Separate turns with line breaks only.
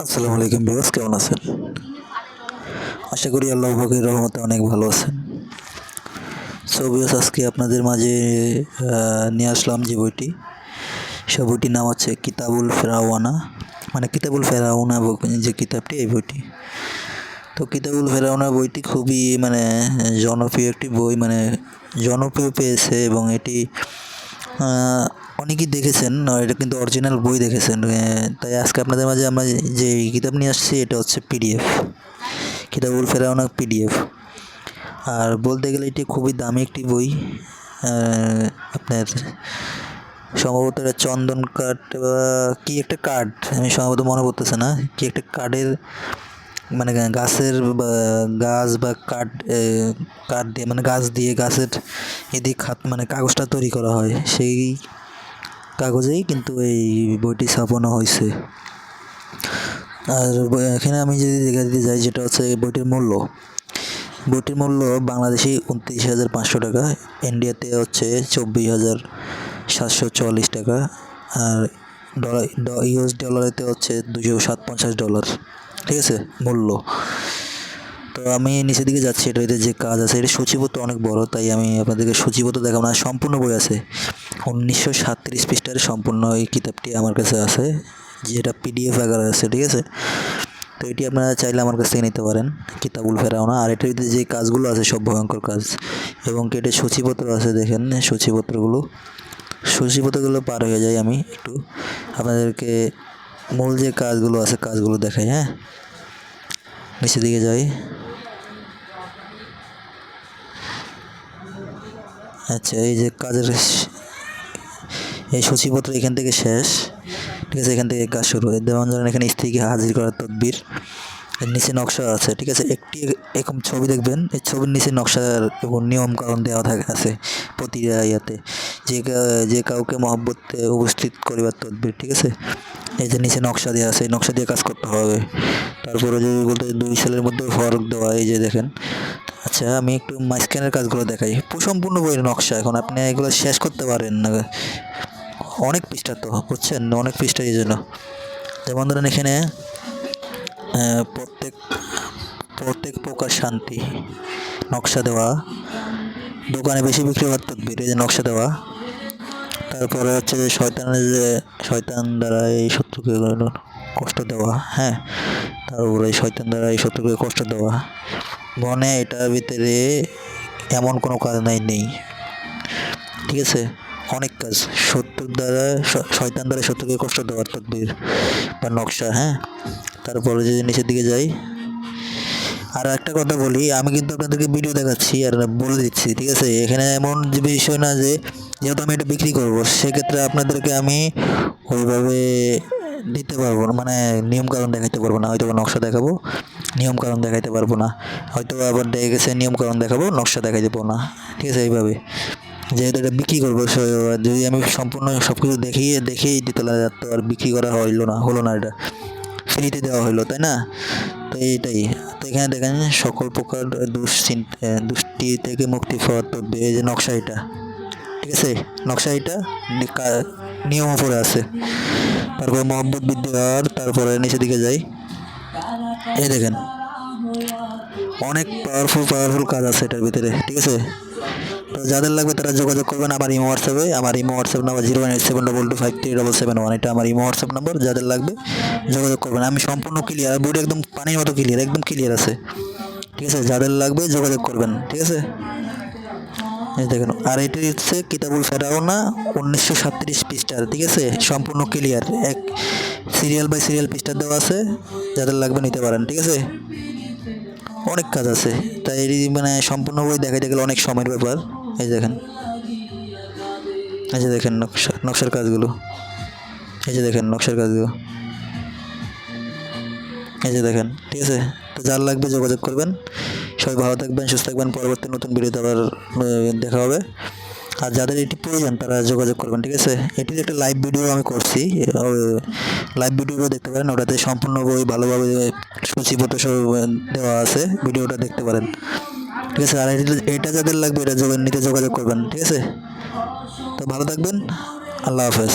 আসসালামু আলাইকুম বিবাস কেমন আছেন? আশা করি আল্লাহ পাকের রহমতে অনেক ভালো আছেন। সো বিবাস আজকে আপনাদের মাঝে নিয়ে আসলাম যে বইটি। সে বইটির নাম হচ্ছে কিতাবুল ফেরাওয়ানা মানে কিতাবুল ফেরাওনা যে কিতাবটি, এই বইটি। তো কিতাবুল ফেরাওনা বইটি খুবই মানে জনপ্রিয় একটি বই মানে জনপ্রিয় পেয়েছে এবং এটি অনেকেই দেখেছেন? এটা কিন্তু অরিজিনাল বই দেখেছেন। তাই আজকে আপনাদের মাঝে আমরা যে কিতাব নিয়ে আসছি, এটা হচ্ছে পিডিএফ কিতাবুল ফেরাওনা পিডিএফ আর বলতে গেলে এটি খুবই দামি একটি বই। আপনার সম্ভবত এটা চন্দন কাঠ বা কী একটা কাঠ? আমি সম্ভবত মনে পড়তেছে না। কী একটা কাঠের মানে গাছের গাছ বা কাঠ কাঠ দিয়ে মানে গাছ দিয়ে গাছের এদিক খাত মানে কাগজটা তৈরি করা হয়। সেই কাগজেই কিন্তু এই বইটি ছাপানো হয়েছে। আর এখানে আমি যদি দেখা দিতে যাই, যেটা হচ্ছে বইটির মূল্য। বইটির মূল্য বাংলাদেশি উনত্রিশ হাজার পাঁচশো টাকা, ইন্ডিয়াতে হচ্ছে চব্বিশ হাজার সাতশো চুয়াল্লিশ টাকা, আর ডলার ইউএস ডলারেতে হচ্ছে দুশো সাত পঞ্চাশ ডলার। ঠিক আছে? মূল্য। তো আমি নিচের দিকে যাচ্ছি, এটা এদের যে কাজ আছে এটা সূচিপত্র অনেক বড়, তাই আমি আপনাদেরকে সূচিপত্র দেখাবো না, সম্পূর্ণ বই আছে। উনিশশো সাতত্রিশ পৃষ্ঠার সম্পূর্ণ এই কিতাবটি আমার কাছে আছে, যেটা পিডিএফ আকারে আছে, ঠিক আছে? তো এটি আপনারা চাইলে আমার কাছ থেকে নিতে পারেন, কিতাবুল ফেরাও না আর এটার যে কাজগুলো আছে, সব ভয়ঙ্কর কাজ। এবং কেটে সূচিপত্র আছে, দেখেন সূচিপত্রগুলো সূচিপত্রগুলো পার হয়ে যাই আমি একটু। আপনাদেরকে মূল যে কাজগুলো আছে, কাজগুলো দেখাই হ্যাঁ? নিচের দিকে যাই। আচ্ছা এই যে কাজের এই সূচিপত্র এখান থেকে শেষ। ঠিক আছে, এখান থেকে কাজ শুরু। যেমন ধরেন এখানে স্ত্রীকে হাজির করার তদবির। নিচে নকশা আছে, ঠিক আছে? একটি এরকম ছবি দেখবেন, এই ছবির নিচে নকশার এবং নিয়ম কারণ দেওয়া থাকে, আছে প্রতিটা ইয়াতে। যে যে কাউকে মহব্বতে উপস্থিত করিবার তদবির, ঠিক আছে? এই যে নিচে নকশা দেওয়া আছে নকশা দিয়ে কাজ করতে হবে। তারপরে যদি বলতে দুই সেলের মধ্যে ফরক দেওয়া, এই যে দেখেন। আচ্ছা আমি একটু মাইস্ক্যানের কাজগুলো দেখাই। সম্পূর্ণ বইয়ের নকশা, এখন আপনি এগুলো শেষ করতে পারেন না। অনেক পৃষ্ঠা তো, বুঝছেন? অনেক পৃষ্ঠা এই জন্য। যেমন ধরেন এখানে প্রত্যেক প্রত্যেক প্রকার শান্তি, নকশা দেওয়া। দোকানে বেশি বিক্রি হওয়ার তদবির এই যে নকশা দেওয়া। তারপরে হচ্ছে যে শয়তানের যে, শয়তান দ্বারা এই শত্রুকে কষ্ট দেওয়া হ্যাঁ? তারপরে শয়তান দ্বারা এই শত্রুকে কষ্ট দেওয়া। মনে এটার ভিতরে এমন কোনো কাজ নাই, নেই। ঠিক আছে? অনেক কাজ। শত্রুর দ্বারা শয়তান দ্বারা শত্রুকে কষ্ট দেওয়ার তদবির বা নকশা হ্যাঁ? তারপরে যদি নিচের দিকে যাই, আর একটা কথা বলি, আমি কিন্তু আপনাদেরকে ভিডিও দেখাচ্ছি আর বলে দিচ্ছি, ঠিক আছে? এখানে এমন বিষয় না যে যেহেতু আমি এটা বিক্রি করব, সেক্ষেত্রে আপনাদেরকে আমি ওইভাবে দিতে পারব না। মানে নিয়ম কারণ দেখাইতে পারব না হয়তো নকশা দেখাবো। নিয়ম কারণ দেখাইতে পারব না। হয়তো আবার দেখে গেছে নিয়ম কারণ দেখাবো, নকশা দেখাই দেবো না। ঠিক আছে, এইভাবে। যেহেতু এটা বিক্রি করব যদি আমি সম্পূর্ণ সব কিছু দেখিয়ে দেখেই দিতে তো আর বিক্রি করা হইল না, হলো না এটা। ফ্রিতে দেওয়া হলো তাই না? তো এইটাই। তো এখানে দেখেন, সকল প্রকার দুশ্চিন্তা, দুষ্টি থেকে মুক্তি পাওয়ার এই যে নকশা এটা। ঠিক আছে নকশা এটা নিয়ম উপরে আছে। তারপরে মোহাম্মদ বিদ্যার তারপরে নিচের দিকে যাই। এই দেখেন, অনেক পাওয়ারফুল পাওয়ারফুল কাজ আছে এটার ভিতরে, ঠিক আছে? তো যাদের লাগবে তারা যোগাযোগ করবেন আমার ইমো হোয়াটসঅ্যাপে আমার imo WhatsApp number zero one eight seven double two five three double seven one, এটা আমার ইমো হোয়াটসঅ্যাপ নাম্বার, যাদের লাগবে যোগাযোগ করবেন। আমি সম্পূর্ণ ক্লিয়ার বডি একদম পানির মতো ক্লিয়ার একদম ক্লিয়ার আছে। ঠিক আছে? যাদের লাগবে যোগাযোগ করবেন, ঠিক আছে? দেখেন, আর এটি হচ্ছে কিতাবুল ফেরাওনা উনিশশো সাতত্রিশ পৃষ্ঠার, ঠিক আছে? সম্পূর্ণ ক্লিয়ার এক সিরিয়াল বাই সিরিয়াল পৃষ্ঠা দেওয়া আছে, যাদের লাগবে নিতে পারেন, ঠিক আছে? অনেক কাজ আছে, তাই এটি মানে সম্পূর্ণ বই দেখাইতে গেলে অনেক সময়ের ব্যাপার, এই দেখেন। এই যে দেখেন নকশা, নকশার কাজগুলো। এই যে দেখেন নকশার কাজগুলো। এই যে দেখেন, ঠিক আছে? তো যার লাগবে যোগাযোগ করবেন। সবাই ভালো থাকবেন, সুস্থ থাকবেন। পরবর্তী নতুন ভিডিওতে আবার দেখা হবে। আর যাদের এটি প্রয়োজন, তারা যোগাযোগ করবেন, ঠিক আছে? এটির একটা লাইভ ভিডিও আমি করছি লাইভ ভিডিও দেখতে পারেন। ওটাতে সম্পূর্ণ বই ভালোভাবে সূচিপত্র সব দেওয়া আছে, ভিডিওটা দেখতে পারেন। ঠিক আছে? আর এটা- যাদের লাগবে, এটা নিতে যোগাযোগ করবেন, ঠিক আছে? তো ভালো থাকবেন। আল্লাহ হাফেজ।